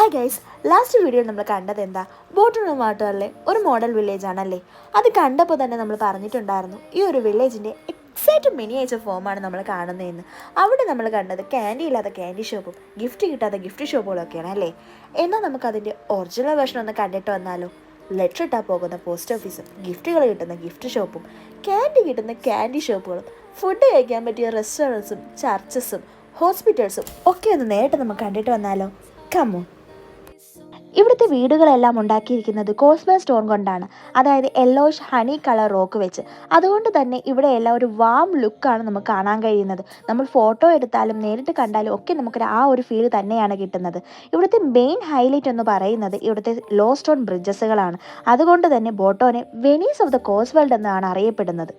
Hi guys last വീഡിയോയിൽ നമ്മൾ കണ്ടത് എന്താ? ബോട്ടുള്ള മാട്ടുകളിലെ ഒരു മോഡൽ വില്ലേജ് ആണല്ലേ? അത് കണ്ടപ്പോൾ തന്നെ നമ്മൾ പറഞ്ഞിട്ടുണ്ടായിരുന്നു ഈ ഒരു വില്ലേജിന്റെ എക്സൈറ്റ് മിനിയേച്ചർ ഫോമാണ് നമ്മൾ കാണുന്നതെന്ന്. അവിടെ നമ്മൾ കണ്ടത് ക്യാൻഡി ഇല്ലാത്ത ക്യാൻഡി ഷോപ്പും ഗിഫ്റ്റ് കിട്ടാത്ത ഗിഫ്റ്റ് ഷോപ്പുകളൊക്കെയാണ് അല്ലേ? എന്നാൽ നമുക്കതിന്റെ ഒറിജിനൽ വേർഷൻ ഒന്ന് കണ്ടിട്ട് വന്നാലോ? ലെറ്റർ ഇട്ടാൽ പോകുന്ന പോസ്റ്റ് ഓഫീസും ഗിഫ്റ്റുകൾ കിട്ടുന്ന ഗിഫ്റ്റ് ഷോപ്പും ക്യാൻഡി കിട്ടുന്ന ക്യാൻഡി ഷോപ്പുകളും ഫുഡ് കഴിക്കാൻ പറ്റിയ റെസ്റ്റോറന്റ്സും ചർച്ചസും ഹോസ്പിറ്റൽസും ഒക്കെ ഒന്ന് നേരിട്ട് നമുക്ക് കണ്ടിട്ട് വന്നാലോ? കമ്മോ ഇവിടുത്തെ വീടുകളെല്ലാം ഉണ്ടാക്കിയിരിക്കുന്നത് കോസ്മൽ സ്റ്റോൺ കൊണ്ടാണ്. അതായത് യെല്ലോഷ് ഹണി കളർ റോക്ക് വെച്ച്. അതുകൊണ്ട് തന്നെ ഇവിടെ എല്ലാം ഒരു വാം ലുക്കാണ് നമുക്ക് കാണാൻ കഴിയുന്നത്. നമ്മൾ ഫോട്ടോ എടുത്താലും നേരിട്ട് കണ്ടാലും ഒക്കെ നമുക്ക് ആ ഒരു ഫീൽ തന്നെയാണ് കിട്ടുന്നത്. ഇവിടുത്തെ മെയിൻ ഹൈലൈറ്റ് എന്ന് പറയുന്നത് ഇവിടുത്തെ ലോ സ്റ്റോൺ ബ്രിഡ്ജസുകളാണ് അതുകൊണ്ട് തന്നെ ബോട്ടോനെ Venice of the cos world എന്നാണ് അറിയപ്പെടുന്നത്.